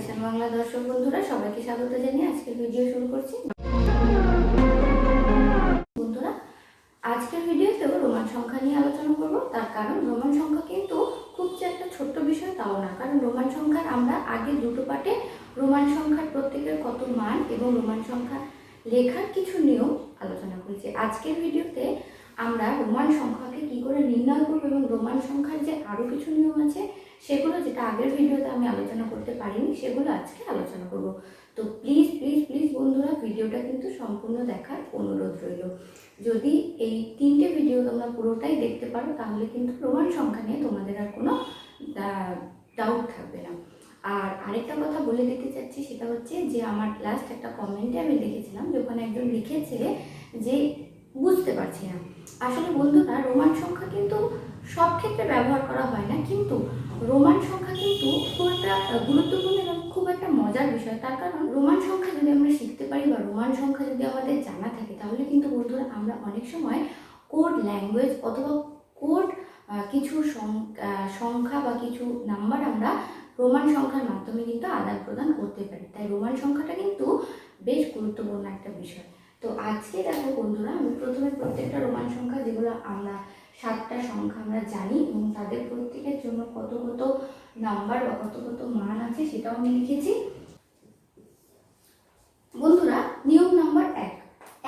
কিষান বাংলা দর্শক বন্ধুরা, সবাইকে স্বাগত জানিয়ে আজকের ভিডিও শুরু করছি। বন্ধুরা, আজকের ভিডিওতেও রোমান সংখ্যা নিয়ে আলোচনা করব। তার কারণ, রোমান সংখ্যা কিন্তু খুব যে একটা ছোট্ট বিষয় তাও না। কারণ রোমান সংখ্যার আমরা আগে দুটো পার্টে রোমান সংখ্যার প্রত্যেকের কত মান এবং রোমান সংখ্যা লেখার কিছু নিয়ম আলোচনা করেছি। আজকের ভিডিওতে আমরা রোমান সংখ্যাকে কি করে নির্ণয় করব এবং রোমান সংখ্যার যে আরও কিছু নিয়ম আছে, সেগুলো যেটা আগের ভিডিওতে আমি আলোচনা করতে পারিনি, সেগুলো আজকে আলোচনা করব। তো প্লিজ প্লিজ প্লিজ বন্ধুরা, ভিডিওটা কিন্তু সম্পূর্ণ দেখার অনুরোধ রইল। যদি এই তিনটে ভিডিও তোমরা পুরোটাই দেখতে পারো, তাহলে কিন্তু রোমান সংখ্যা নিয়ে তোমাদের আর কোনো ডাউট থাকবে না। আর আরেকটা কথা বলে দিতে চাচ্ছি, সেটা হচ্ছে যে আমার লাস্ট একটা কমেন্টে আমি দেখেছিলাম যে ওখানে একজন লিখেছে যে বুঝতে পারছি না। আসলে বন্ধুরা, রোমান সংখ্যা কিন্তু সব ক্ষেত্রে ব্যবহার করা হয় না, কিন্তু রোমান সংখ্যা কিন্তু খুব একটা গুরুত্বপূর্ণ এবং খুব একটা মজার বিষয়। তার কারণ রোমান সংখ্যা যদি আমরা শিখতে পারি বা রোমান সংখ্যা যদি আমাদের জানা থাকে, তাহলে কিন্তু বন্ধুরা আমরা অনেক সময় কোড ল্যাঙ্গুয়েজ অথবা কোড কিছু সংখ্যা বা কিছু নাম্বার আমরা রোমান সংখ্যার মাধ্যমে কিন্তু আদান প্রদান করতে পারি। তাই রোমান সংখ্যাটা কিন্তু বেশ গুরুত্বপূর্ণ একটা বিষয়। তো আজকে দেখো বন্ধুরা, আমি প্রথমে প্রত্যেকটা রোমান সংখ্যা যেগুলো আমরা সাতটা সংখ্যা আমরা জানি এবং তাদের প্রত্যেকের জন্য কত কত নাম্বার বা কত কত মান আছে সেটাও আমি লিখেছি। বন্ধুরা, নিয়ম নাম্বার এক।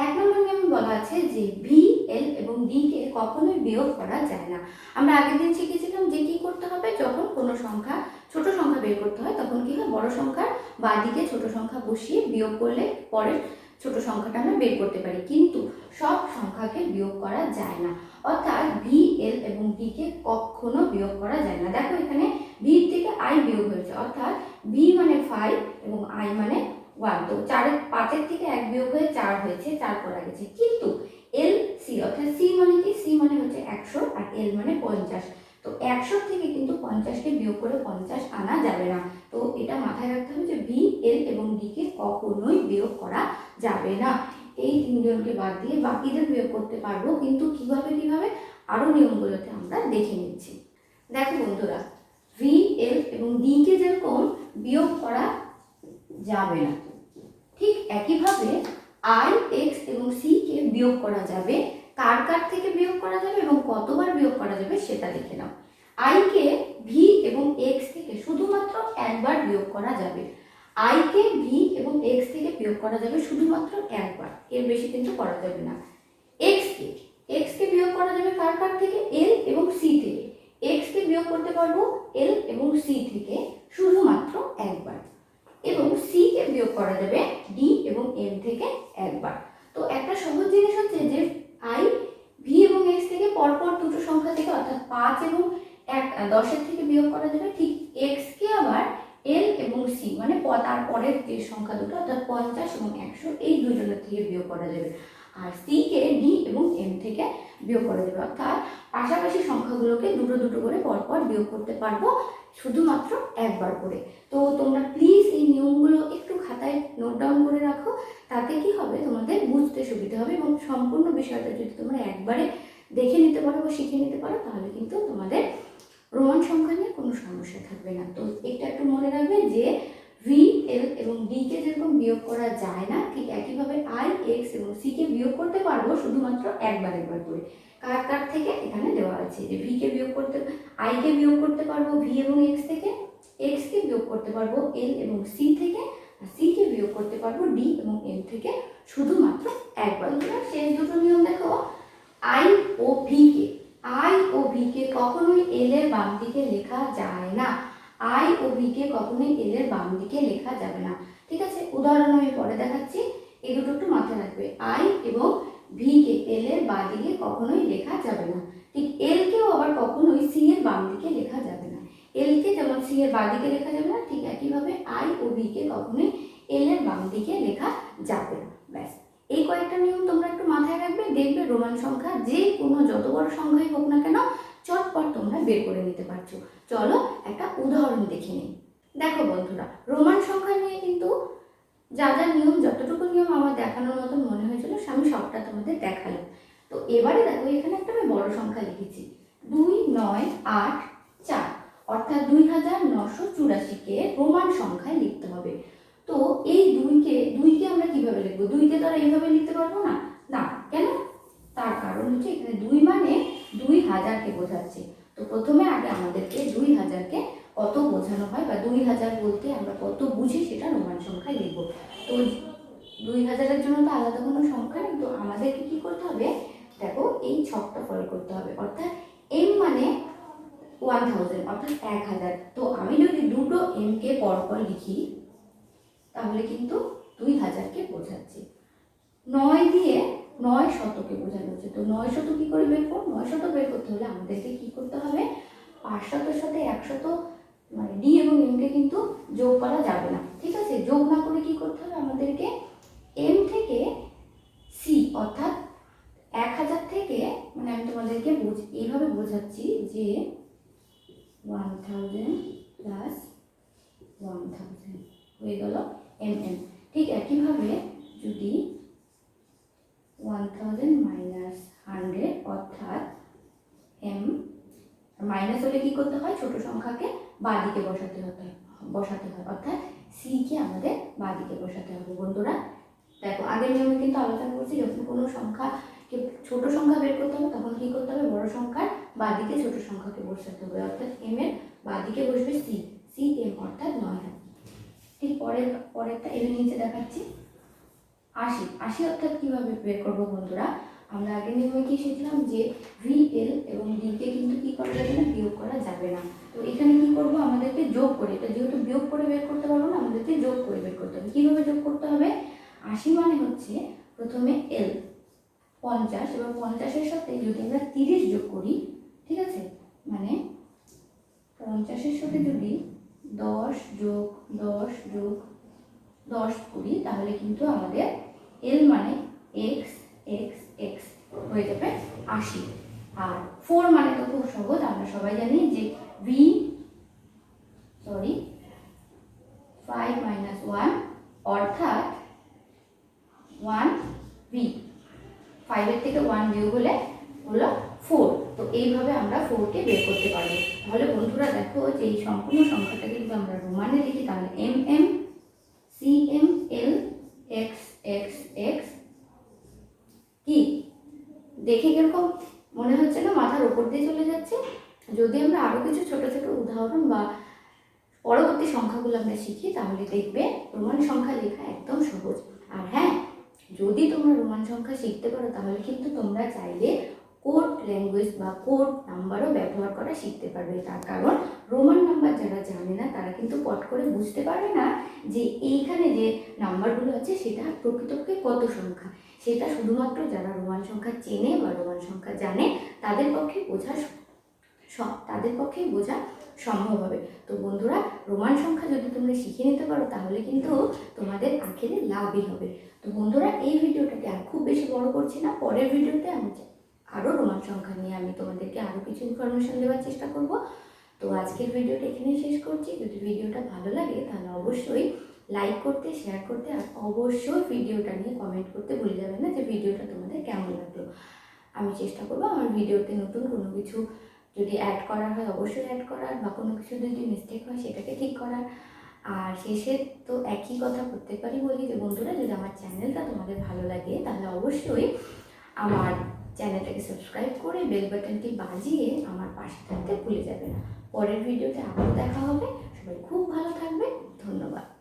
এক নম্বর নিয়মে বলা আছে যে ভি এল এবং ডি কে কখনোই বিয়োগ করা যায় না। আমরা আগের দিন শিখেছিলাম যে কি করতে হবে, যখন কোনো সংখ্যা ছোট সংখ্যা বের করতে হয়, তখন কি হয়, বড় সংখ্যার বাঁ দিকে ছোট সংখ্যা বসিয়ে বিয়োগ করলে পরের ছোট সংখ্যাটা আমরা বের করতে পারি। কিন্তু সব সংখ্যাকে বিয়োগ করা যায় না। অর্থাৎ ভি এল এবং ডি কে কখনো বিয়োগ করা যায় না। দেখো এখানে ভি থেকে আই বিয়োগ হয়েছে। অর্থাৎ ভি মানে ফাইভ এবং আই মানে ওয়ান তো চারের পাঁচের থেকে এক বিয়োগ হয়ে চার হয়েছে, চার করা গেছে। কিন্তু এল সি অর্থাৎ সি মানে কি? সি মানে হচ্ছে একশো আর এল মানে পঞ্চাশ। তো একশো থেকে কিন্তু পঞ্চাশকে বিয়োগ করে পঞ্চাশ আনা যাবে না। তো এটা মাথায় রাখতে হবে ভি এল এবং ডি কে কখনোই বিয়োগ করা যাবে না। এই তিনজনকে বাদ দিয়ে বাকিদের বিয়োগ করতে পারব, কিন্তু কীভাবে কীভাবে? আরও নিয়মগুলোতে আমরা দেখে নিচ্ছি। দেখো বন্ধুরা ভি এল এবং ডি কে যেরকম বিয়োগ করা যাবে না, ঠিক একইভাবে আই এক্স এবং সি কে বিয়োগ করা যাবে। কার কার থেকে বিয়োগ করা যাবে এবং কতবার বিয়োগ করা যাবে সেটা দেখে নাও। আই কে ভি এবং এক্স থেকে শুধুমাত্র একবার বিয়োগ করা যাবে। আই কে ভি এবং এক্স থেকে বিয়োগ করা যাবে শুধুমাত্র একবার। এর বেশি কিন্তু করা যাবে না। এক্স কে। এক্স কে বিয়োগ করা যাবে কার কার থেকে? এল এবং সি থেকে। এক্স কে বিয়োগ করতে পারব এল এবং সি থেকে শুধুমাত্র একবার। এবং সি কে বিয়োগ করা যাবে ডি এবং এম থেকে একবার। তো একটা সহজ জিনিস হচ্ছে যে আই ভি এবং এক্স থেকে পরপর দুটো সংখ্যা থেকে অর্থাৎ পাঁচ এবং এক, দশের থেকে বিয়োগ করা যাবে ঠিক এক্স কে আবার এল এবং সি মানে প- তার পরের যে সংখ্যা দুটো, অর্থাৎ পঞ্চাশ এবং একশো, এই দুজনের থেকে বিয়োগ করা যাবে। আর সি কে ডি এবং এম থেকে বিয়োগ করা যাবে। অর্থাৎ পাশাপাশি সংখ্যাগুলোকে দুটো দুটো করে পরপর বিয়োগ করতে পারব শুধুমাত্র একবার করে। তো তোমরা প্লিজ এই নিয়মগুলো একটু খাতায় নোট ডাউন করে রাখো, তাতে কি হবে? তোমাদের বুঝতে সুবিধা হবে এবং সম্পূর্ণ বিষয়টা যদি তোমরা একবারে দেখে নিতে পারো বা শিখে নিতে পারো, তাহলে কিন্তু তোমাদের রোমান সংখ্যা নিয়ে কোনো সমস্যা থাকবে না। তো এটা একটু মনে রাখবে যে এল এবং কে যেরকম বিয়োগ করা যায় না, ঠিক একইভাবে আই এক্স এবং সি কে বিয়োগ করতে পারব শুধুমাত্র একবার একবার করে। কার কার থেকে? এখানে দেওয়া আছে যে ভি কে বিয়োগ করতে আই কে বিয়োগ করতে পারব ভি এবং এক্স থেকে এক্স কে বিয়োগ করতে পারব এল এবং সি থেকে, আর সি কে বিয়োগ করতে পারব ডি এবং এম থেকে শুধুমাত্র একবার শেষ দুটো নিয়ম দেখো। আই ও ভি কে আই ও ভি কে কখনোই এল এর বাম দিকে লেখা যায় না। আই ও ভি কে কখনোই এল এর বাম দিকে লেখা যাবে না। ঠিক আছে? উদাহরণ আমি পরে দেখাচ্ছি। এই দুটো একটু মাথায় রাখবে। আই এবং ভি কে এল এর বাঁ দিকে কখনোই লেখা যাবে না। ঠিক এল কেও আবার কখনোই সি এর বাম দিকে লেখা যাবে না। এল কে যেমন সি এর বাঁ দিকে লেখা যাবে না, ঠিক একইভাবে আই ও ভি কে কখনোই এল এর বাম দিকে লেখা যাবে না। ব্যাস। এই কয়েকটা নিয়ম তোমরা একটু মাথায় রাখবে। দেখবে রোমান সংখ্যা যে কোনো যত বড় সংখ্যাই হোক না কেন চটপট তোমরা বের করে নিতে পারছ। চলো একটা উদাহরণ দেখে নিই। দেখো বন্ধুরা, রোমান সংখ্যা নিয়ে কিন্তু যা যা নিয়ম, যতটুকু নিয়ম আমার দেখানোর মতন মনে হয়েছিল আমি সবটা তোমাদের দেখালাম। তো এবারে দেখো, এখানে একটা আমি বড় সংখ্যা লিখেছি। দুই, নয়, আট, চার। অর্থাৎ দুই হাজার নশো চুরাশিকে রোমান সংখ্যায় লিখতে হবে। তো এই দুইকে দুইকে আমরা কীভাবে লিখব? দুইকে তো আর এইভাবে লিখতে পারব না। না, কেন? তার কারণ হচ্ছে এখানে দুই মানে দুই হাজারকে বোঝাচ্ছে। তো প্রথমে আগে আমাদেরকে দুই হাজারকে কত বোঝানো হয় বা দুই হাজার বলতে আমরা কত বুঝি সেটা রোমান সংখ্যায় লিখব। তো দুই হাজারের জন্য তো আলাদা কোনো সংখ্যা নেই, তো আমাদেরকে কী করতে হবে? দেখো, এই ছকটা ফলো করতে হবে। অর্থাৎ এম মানে ওয়ান থাউজেন্ড অর্থাৎ এক হাজার। তো আমি যদি দুটো এমকে পরপর লিখি, তাহলে কিন্তু দুই হাজারকে বোঝাচ্ছি। নয় দিয়ে নয় শতকে বোঝানো হচ্ছে। তো নয় শত কি করে বের করব? নয় শত বের করতে হলে আমাদেরকে কি করতে হবে? পাঁচ শতের সাথে একশত মানে ডি এবং এমকে কিন্তু যোগ করা যাবে না। ঠিক আছে? যোগ না করে কি করতে হবে আমাদেরকে? এম থেকে সি অর্থাৎ এক হাজার থেকে মানে আমি তোমাদেরকে বুঝ, এইভাবে বোঝাচ্ছি যে one thousand plus one thousand হয়ে গেল এম এম ঠিক একইভাবে যদি ওয়ান থাউজেন্ড মাইনাস হান্ড্রেড অর্থাৎ এম মাইনাস হলে কি করতে হয়? ছোট সংখ্যাকে বাঁ দিকে বসাতে হতে, বসাতে হয়। অর্থাৎ সিকে আমাদের বাঁ দিকে বসাতে হবে বন্ধুরা। দেখো, আগের নিয়মে কিন্তু আলোচনা করছি, যখন কোনো সংখ্যাকে ছোট সংখ্যা বের করতে হবে, তখন কি করতে হবে? বড় সংখ্যার বাঁ দিকে ছোট সংখ্যাকে বসাতে হবে। অর্থাৎ এম এর বাঁ দিকে বসবে সি সি এম অর্থাৎ নয় হাজার ঠিক পরের, পরেরটা, এর নিচে দেখাচ্ছি। আশি আশি অর্থাৎ কীভাবে বের করব বন্ধুরা? আমরা আগের নিয়মে কি শিখলাম যে ভি এল এবং ডিকে কিন্তু কি করা যাবে না? বিয়োগ করা যাবে না। তো এখানে কি করব? আমাদেরকে যোগ করে, এটা যেহেতু বিয়োগ করে বের করতে পারব না, আমাদেরকে যোগ করে বের করতে হবে। কীভাবে যোগ করতে হবে? আশি মানে হচ্ছে প্রথমে এল পঞ্চাশ এবং পঞ্চাশের সাথে যদি আমরা তিরিশ যোগ করি, ঠিক আছে? মানে পঞ্চাশের সাথে যদি দশ যোগ দশ যোগ দশ করি তাহলে কিন্তু আমাদের এল মানে এক্স এক্স এক্স হয়ে যাবে আশি। আর ফোর মানে তো খুব সহজ, আমরা সবাই জানি যে V sorry five minus one অর্থাৎ ওয়ান ভি ফাইভের থেকে ওয়ান বিয়োগ হলে হলো ফোর তো এইভাবে আমরা ফোরকে বের করতে পারব। তাহলে বন্ধুরা দেখো যে এই সম্পূর্ণ সংখ্যাটাকে যদি আমরা রোমানে লিখি, তাহলে M M C M L X X X কি? দেখে কীরকম মনে হচ্ছে না মাথার উপর দিয়ে চলে যাচ্ছে? যদি আমরা আরও কিছু ছোট ছোট উদাহরণ বা পরবর্তী সংখ্যাগুলো আমরা শিখি, তাহলে দেখবে রোমান সংখ্যা লেখা একদম সহজ। আর হ্যাঁ যদি তোমরা রোমান সংখ্যা শিখতে পারো, তাহলে কিন্তু তোমরা চাইলে কোড ল্যাঙ্গুয়েজ বা কোড নাম্বারও ব্যবহার করা শিখতে পারবে। তার কারণ রোমান নাম্বার যারা জানে না, তারা কিন্তু পট করে বুঝতে পারবে না যে এইখানে যে নাম্বারগুলো আছে, সেটা প্রকৃতপক্ষে কত সংখ্যা। সেটা শুধুমাত্র যারা রোমান সংখ্যা চেনে বা রোমান সংখ্যা জানে, তাদের পক্ষে বোঝা সব তাদের পক্ষেই বোঝা সম্ভব হবে। তো বন্ধুরা রোমান সংখ্যা যদি তোমরা শিখে নিতে পারো, তাহলে কিন্তু তোমাদের আখেরে লাভই হবে। তো বন্ধুরা, এই ভিডিওটাকে আর খুব বেশি বড় করছি না, পরের ভিডিওতে আমি আরও রোমান সংখ্যা নিয়ে আমি তোমাদেরকে আরও কিছু ইনফরমেশন দেওয়ার চেষ্টা করব। তো আজকের ভিডিওটা এখানেই শেষ করছি। যদি ভিডিওটা ভালো লাগে, তাহলে অবশ্যই লাইক করতে শেয়ার করতে, আর অবশ্যই ভিডিওটা নিয়ে কমেন্ট করতে ভুলে যাবেন না যে ভিডিওটা তোমাদের কেমন লাগল। আমি চেষ্টা করব আমার ভিডিওতে নতুন কোনো কিছু যদি অ্যাড করা হয়, অবশ্যই অ্যাড করার, বা কোনো কিছু যদি মিস্টেক হয়, সেটাকে ঠিক করার। আর শেষে তো একই কথা প্রত্যেকবারই বলি যে, বন্ধুরা, যদি আমার চ্যানেলটা তোমাদের ভালো লাগে, তাহলে অবশ্যই আমার চ্যানেলটাকে সাবস্ক্রাইব করে বেল বাটনটি বাজিয়ে আমার পাশে থাকতে ভুলে যাবে না। পরের ভিডিওতে আবার দেখা হবে। সবাই খুব ভালো থাকবে ধন্যবাদ।